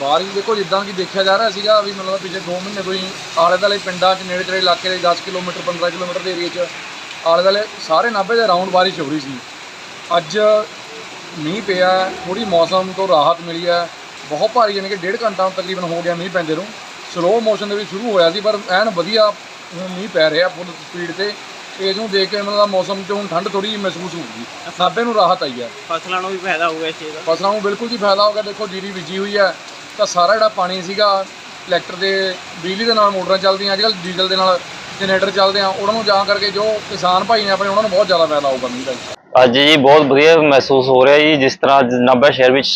ਬਾਰਿਸ਼ ਦੇਖੋ ਜਿੱਦਾਂ ਕਿ ਦੇਖਿਆ ਜਾ ਰਿਹਾ ਸੀਗਾ ਵੀ ਮਤਲਬ ਪਿਛਲੇ 2 ਮਹੀਨੇ ਤੋਂ ਹੀ ਆਲੇ ਦੁਆਲੇ ਪਿੰਡਾਂ 'ਚ ਨੇੜੇ ਤੇੜੇ ਇਲਾਕੇ ਦੇ 10 ਕਿਲੋਮੀਟਰ 15 ਕਿਲੋਮੀਟਰ ਦੇ ਏਰੀਆ 'ਚ ਆਲੇ ਦੁਆਲੇ ਸਾਰੇ ਨਾਭੇ ਦੇ ਰਾਉਂਡ ਬਾਰਿਸ਼ ਹੋ ਰਹੀ ਸੀ। ਅੱਜ ਮੀਂਹ ਪਿਆ ਥੋੜੀ ਮੌਸਮ ਤੋਂ ਰਾਹਤ ਮਿਲੀ ਹੈ। ਬਹੁਤ ਭਾਰੀ ਯਾਨੀ ਕਿ ਡੇਢ ਘੰਟਾ ਤਕਰੀਬਨ ਹੋ ਗਿਆ ਮੀਂਹ ਪੈਂਦੇ ਨੂੰ। ਸਲੋ ਮੋਸ਼ਨ ਦੇ ਵਿੱਚ ਸ਼ੁਰੂ ਹੋਇਆ ਸੀ ਪਰ ਐਨ ਵਧੀਆ ਹੁਣ ਮੀਂਹ ਪੈ ਰਿਹਾ ਫੁੱਲ ਸਪੀਡ ਤੇ। ਇਸ ਨੂੰ ਦੇਖ ਕੇ ਮਤਲਬ ਮੌਸਮ 'ਚ ਹੁਣ ਠੰਡ ਥੋੜੀ ਜਿਹੀ ਮਹਿਸੂਸ ਹੋਊਗੀ ਨਾਭੇ ਨੂੰ ਰਾਹਤ ਆਈ ਹੈ। ਫਸਲਾਂ ਨੂੰ ਵੀ ਫਾਇਦਾ ਹੋਊਗਾ ਇਸ ਚੀਜ਼ ਦਾ। ਫਸਲਾਂ ਨੂੰ ਬਿਲਕੁਲ ਜੀ ਫਾਇਦਾ ਹੋ ਗਿਆ। ਦੇਖੋ ਜੀਰੀ ਬੀਜੀ ਹੋਈ ਹੈ। ਤਾਂ ਸਾਰਾ ਜਿਹੜਾ ਪਾਣੀ ਸੀਗਾ, ਇਲੈਕਟਰ ਦੇ, ਬਿਜਲੀ ਦੇ ਨਾਲ ਮੋਟਰਾਂ ਚੱਲਦੀਆਂ ਅੱਜ ਕੱਲ੍ਹ ਡੀਜ਼ਲ ਦੇ ਨਾਲ ਜਨਰੇਟਰ ਚੱਲਦੇ ਆ, ਉਹਨਾਂ ਨੂੰ ਜਾ ਕਰਕੇ ਜੋ ਕਿਸਾਨ ਭਾਈ ਨੇ ਆਪਣੇ, ਉਹਨਾਂ ਨੂੰ ਬਹੁਤ ਜ਼ਿਆਦਾ ਫਾਇਦਾ ਹੋਊਗਾ ਮੀਂਹ ਦਾ ਅੱਜ ਜੀ ਬਹੁਤ ਵਧੀਆ ਮਹਿਸੂਸ ਹੋ ਰਿਹਾ ਜੀ, ਜਿਸ ਤਰ੍ਹਾਂ ਅੱਜ ਨਾਭਾ ਸ਼ਹਿਰ ਵਿੱਚ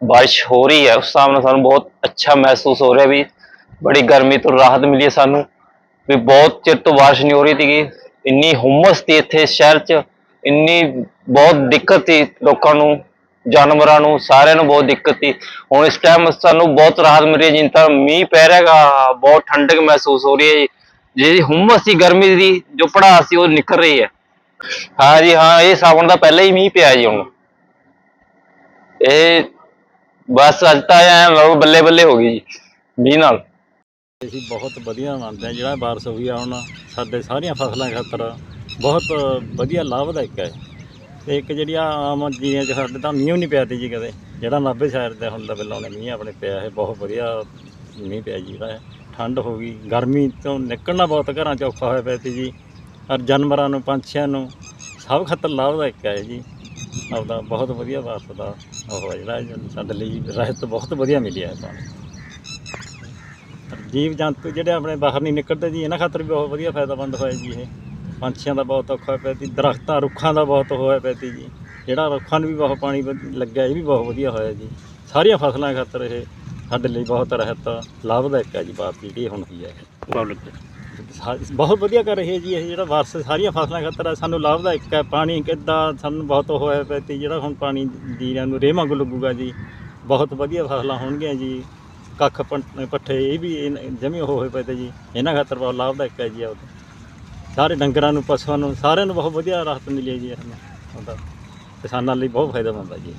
ਬਾਰਿਸ਼ ਹੋ ਰਹੀ ਹੈ, ਉਸ ਹਿਸਾਬ ਨਾਲ ਸਾਨੂੰ ਬਹੁਤ ਅੱਛਾ ਮਹਿਸੂਸ ਹੋ ਰਿਹਾ ਵੀ ਬੜੀ ਗਰਮੀ ਤੋਂ ਰਾਹਤ ਮਿਲੀ ਹੈ ਸਾਨੂੰ। ਵੀ ਬਹੁਤ ਚਿਰ ਤੋਂ ਬਾਰਿਸ਼ ਨਹੀਂ ਹੋ ਰਹੀ ਸੀਗੀ, ਇੰਨੀ ਹੁਮਸ ਸੀ ਇੱਥੇ ਸ਼ਹਿਰ 'ਚ, ਇੰਨੀ ਬਹੁਤ ਦਿੱਕਤ ਸੀ ਲੋਕਾਂ ਨੂੰ। ਜਾਨਵਰਾਂ ਨੂੰ, ਸਾਰਿਆਂ ਨੂੰ ਬਹੁਤ ਦਿੱਕਤ ਸੀ। ਹੁਣ ਇਸ ਟਾਈਮ ਸਾਨੂੰ ਬਹੁਤ ਰਾਹਤ ਮਿਲ ਰਹੀ ਹੈ ਜਿੰਨ ਤਾਂ ਮੀਂਹ ਪੈ ਰਿਹਾਗਾ ਬਹੁਤ ਠੰਡਕ ਮਹਿਸੂਸ ਹੋ ਰਹੀ ਹੈ ਜਿਹੜੀ ਹੁਮਸ ਸੀ ਗਰਮੀ ਦੀ, ਜੋ ਪੜਾਸ ਸੀ ਉਹ ਨਿਕਲ ਰਹੀ ਹੈ। ਹਾਂ ਜੀ, ਹਾਂ, ਇਹ ਸਾਵਣ ਦਾ ਪਹਿਲਾਂ ਹੀ ਮੀਂਹ ਪਿਆ ਜੀ ਹੁਣ। ਇਹ ਬਸ ਅੱਜ ਤਾਂ ਐ ਲਓ ਬੱਲੇ ਬੱਲੇ ਹੋ ਗਈ ਜੀ, ਮੀਂਹ ਨਾਲ। ਅਸੀਂ ਬਹੁਤ ਵਧੀਆ ਮੰਨਦੇ ਹਾਂ, ਜਿਹੜਾ ਬਾਰਿਸ਼ ਹੋਈ ਆ ਹੁਣ, ਸਾਡੇ ਸਾਰੀਆਂ ਫਸਲਾਂ ਖਾਤਰ, ਬਹੁਤ ਵਧੀਆ ਲਾਭਦਾਇਕ ਹੈ। ਤੇ ਇੱਕ ਜਿਹੜੀ ਆਮ ਜੀਆਂ 'ਚ ਸਾਡੇ ਤਾਂ ਮੀਂਹ ਨਹੀਂ ਪਿਆ ਤੀ ਜੀ ਕਦੇ। ਜਿਹੜਾ ਨਾਭੇ ਸ਼ਹਿਰ ਦੇ ਹੁਣ ਤਾਂ ਬਿੱਲੋਂ ਨੇ ਮੀਂਹ ਆਪਣੇ ਪਿਆ ਇਹ ਬਹੁਤ ਵਧੀਆ ਮੀਂਹ ਪਿਆ ਜੀ। ਜਿਹੜਾ ਠੰਡ ਹੋ ਗਈ, ਗਰਮੀ ਤੋਂ ਨਿਕਲਣਾ ਬਹੁਤ ਘਰਾਂ 'ਚ ਔਖਾ ਹੋਇਆ ਪਿਆ ਤੀ ਜੀ। ਔਰ ਜਾਨਵਰਾਂ ਨੂੰ, ਪੰਛੀਆਂ ਨੂੰ ਸਭ ਖਾਤਰ ਲਾਭਦਾਇਕ ਹੈ ਜੀ। ਆਪਦਾ ਬਹੁਤ ਵਧੀਆ ਬਾਰਿਸ਼ ਉਹ ਹੈ ਜਿਹੜਾ ਸਾਡੇ ਲਈ ਰਹਿਤ ਬਹੁਤ ਵਧੀਆ ਮਿਲਿਆ ਹੈ ਪਾਣੀ ਜੀਵ ਜੰਤੂ ਜਿਹੜੇ ਆਪਣੇ ਬਾਹਰ ਨਹੀਂ ਨਿਕਲਦੇ ਜੀ, ਇਹਨਾਂ ਖਾਤਰ ਵੀ ਬਹੁਤ ਵਧੀਆ ਫਾਇਦਾਮੰਦ ਹੋਇਆ ਜੀ ਇਹ। ਪੰਛੀਆਂ ਦਾ ਬਹੁਤ ਔਖਾ ਹੋਇਆ ਪਿਆ ਸੀ ਦਰਖਤਾਂ ਰੁੱਖਾਂ ਦਾ ਬਹੁਤ ਹੋਇਆ ਪਿਆ ਸੀ ਜੀ। ਜਿਹੜਾ ਰੁੱਖਾਂ ਨੂੰ ਵੀ ਬਹੁਤ ਪਾਣੀ ਲੱਗਿਆ ਇਹ ਵੀ ਬਹੁਤ ਵਧੀਆ ਹੋਇਆ ਜੀ। ਸਾਰੀਆਂ ਫਸਲਾਂ ਖਾਤਰ ਇਹ ਸਾਡੇ ਲਈ ਬਹੁਤ ਰਹਿਤ ਲਾਭਦਾਇਕ ਹੈ ਜੀ ਬਾਤ ਜਿਹੜੀ ਹੁਣ ਹੋਈ ਹੈ। ਪਬਲਿਕ ਬਹੁਤ ਵਧੀਆ ਕਰ ਰਹੀ ਹੈ ਜੀ ਇਹ ਜਿਹੜਾ ਵਾਰਸ ਸਾਰੀਆਂ ਫਸਲਾਂ ਖਾਤਰ ਹੈ, ਸਾਨੂੰ ਲਾਭਦਾਇਕ ਹੈ ਪਾਣੀ ਕਿੱਦਾਂ ਸਾਨੂੰ ਬਹੁਤ ਹੋਇਆ ਪਿਆ ਸੀ ਜਿਹੜਾ ਹੁਣ ਪਾਣੀ ਜੀਰਿਆਂ ਨੂੰ ਰੇਹ ਵਾਂਗੂ ਲੱਗੂਗਾ ਜੀ ਬਹੁਤ ਵਧੀਆ ਫਸਲਾਂ ਹੋਣਗੀਆਂ ਜੀ। ਕੱਖ ਪੱਠੇ ਇਹ ਵੀ ਜਮੀ ਹੋਏ ਪਏ ਤੇ ਜੀ ਇਹਨਾਂ ਖਾਤਰ ਬਹੁਤ ਲਾਭਦਾਇਕ ਹੈ ਜੀ ਉਹ ਸਾਰੇ ਡੰਗਰਾਂ ਨੂੰ, ਪਸ਼ੂਆਂ ਨੂੰ, ਸਾਰਿਆਂ ਨੂੰ ਬਹੁਤ ਵਧੀਆ ਰਾਹਤ ਮਿਲੀ ਹੈ ਜੀ ਇਹਨਾਂ ਉਹਦਾ ਕਿਸਾਨਾਂ ਲਈ ਬਹੁਤ ਫਾਇਦਾ ਹੁੰਦਾ ਜੀ।